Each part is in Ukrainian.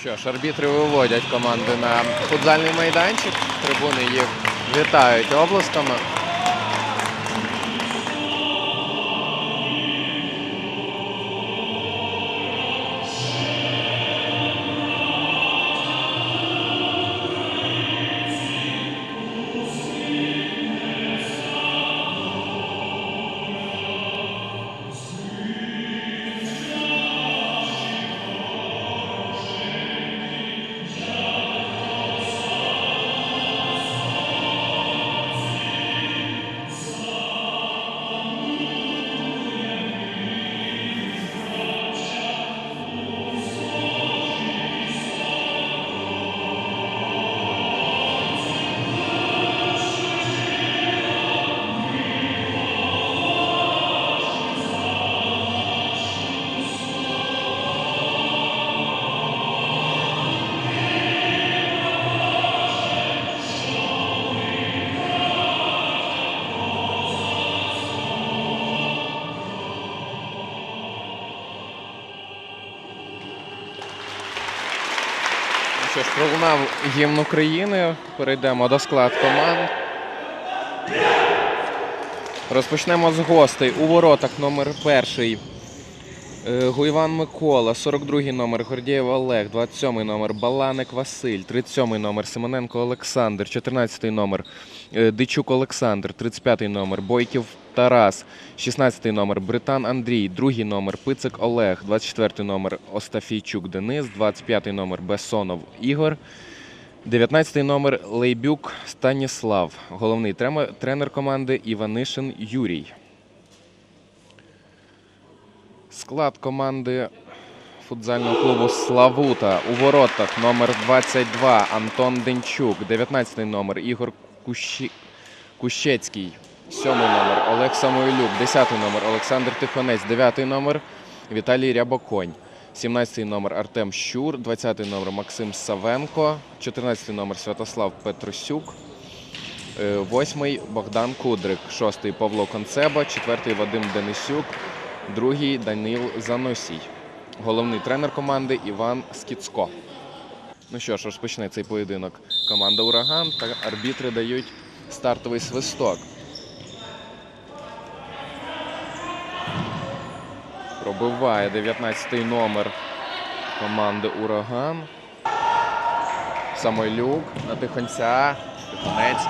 Що ж, арбітри виводять команди на футзальний майданчик. Трибуни їх вітають облисками. Що ж, пролунав гімн України. Перейдемо до склад команд. Розпочнемо з гостей. У воротах номер перший. е, Гуйван Микола, 42-й номер Гордієв Олег, 27-й номер Баланик Василь, 37-й номер Симоненко Олександр, 14-й номер е, Дичук Олександр, 35-й номер Бойків Тарас, 16-й номер Британ Андрій, 2-й номер Пицик Олег, 24-й номер Остафійчук Денис, 25-й номер Бесонов Ігор, 19-й номер Лейбюк Станіслав, головний тренер команди Іванишин Юрій. Склад команди футзального клубу Славута у воротах номер 22 Антон Денчук, 19 номер Ігор. Кущецький, 7 номер Олег Самойлюк, 10 номер Олександр Тихонець, 9 номер Віталій Рябоконь, 17 номер Артем Щур, 20 номер Максим Савенко, 14 номер Святослав Петросюк, Е, Восьмий Богдан Кудрик, шостий Павло Концеба, четвертий Вадим Денисюк, другий Данил Заносій. Головний тренер команди Іван Скіцко. Ну що ж, розпочне цей поєдинок команда Ураган та арбітри дають стартовий свисток. Пробиває 19-й номер команди Ураган. Самойлюк на Тихонця. Тихонець.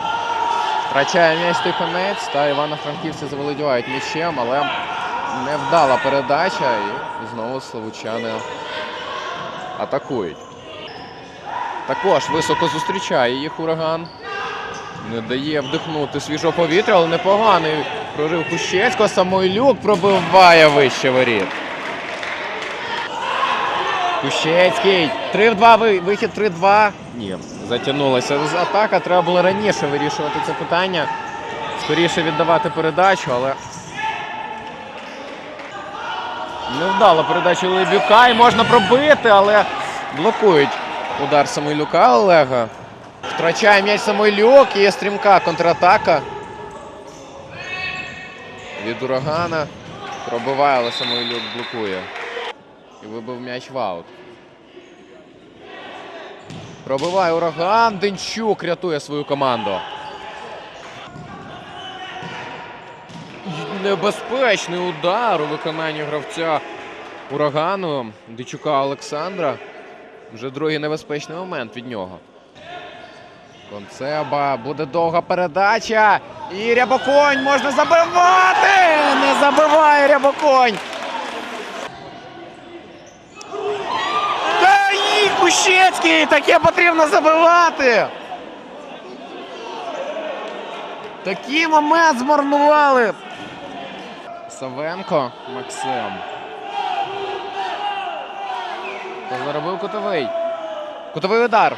Втрачає м'яч Тихонець та Івано-Франківці заволодівають м'ячем, але невдала передача і знову славучани атакують. Також високо зустрічає їх ураган. Не дає вдихнути свіжого повітря, але непоганий прорив Кущецького. Самойлюк пробиває вище воріт. Кущецький. 3-2, вихід 3-2. Ні, затягнулася атака. Треба було раніше вирішувати це питання. Скоріше віддавати передачу, але. Невдала передача Лебюка і можна пробити, але блокують удар Самойлюка Олега. Втрачає м'яч Самойлюк, є стрімка контратака. Від урагана. Пробиває, але Самойлюк блокує. І вибив м'яч в аут. Пробиває ураган. Денчук рятує свою команду. Небезпечний удар у виконанні гравця урагану Дичука Олександра. Вже другий небезпечний момент від нього. Концеба, буде довга передача. І Рябоконь можна забивати! Не забиває Рябоконь! Та ні, Кущецький! Таке потрібно забивати! Такий момент змарнували. Савенко Максим. Заробив кутовий. Кутовий удар.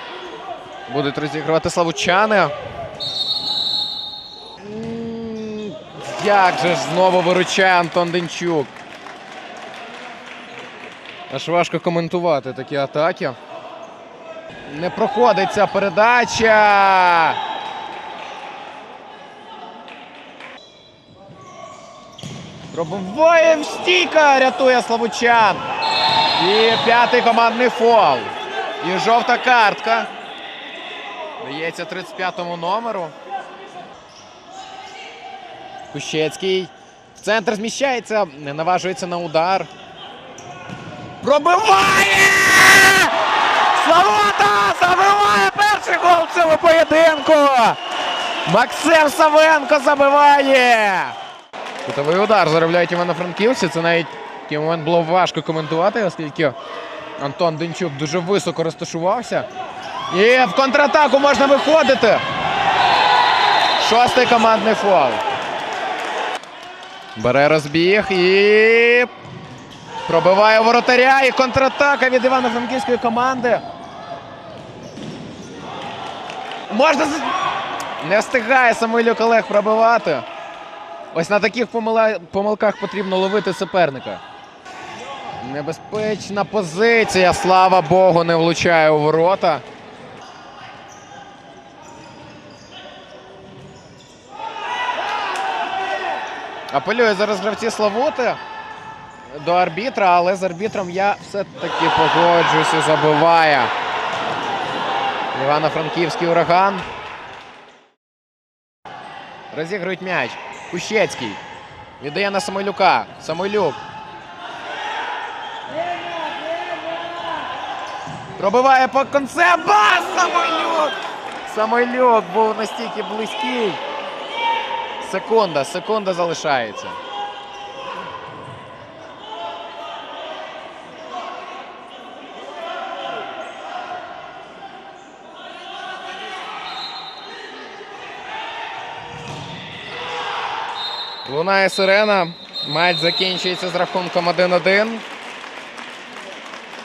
Будуть розігрувати славучани. Як же ж знову виручає Антон Денчук. Аж важко коментувати такі атаки. Не проходить ця передача. Пробиває в стійка, рятує Славучан. І п'ятий командний фол. І жовта картка. Дається 35-му номеру. Кущецький. В центр зміщається, не наважується на удар. Пробиває! Славота забиває перший гол в цьому поєдинку! Максим Савенко забиває! Кутовий удар заробляють івано-франківці. Це навіть такий момент було важко коментувати, оскільки Антон Денчук дуже високо розташувався. І в контратаку можна виходити. Шостий командний фол. Бере розбіг і пробиває воротаря. І контратака від івано-франківської команди. Можна не встигає Самуйлюк Олег пробивати. Ось на таких помилках потрібно ловити суперника. Небезпечна позиція, слава Богу, не влучає у ворота. Апелює зараз гравці Славути до арбітра, але з арбітром я все-таки погоджуюся, забиває. Івано-Франківський ураган. Розігрують м'яч. Кущецький. Віддає на Самойлюка. Самойлюк. Пробиває по концепт. Ба! Самойлюк! Самойлюк був настільки близький. Секунда, секунда залишається. Лунає сирена. Матч закінчується з рахунком 1-1.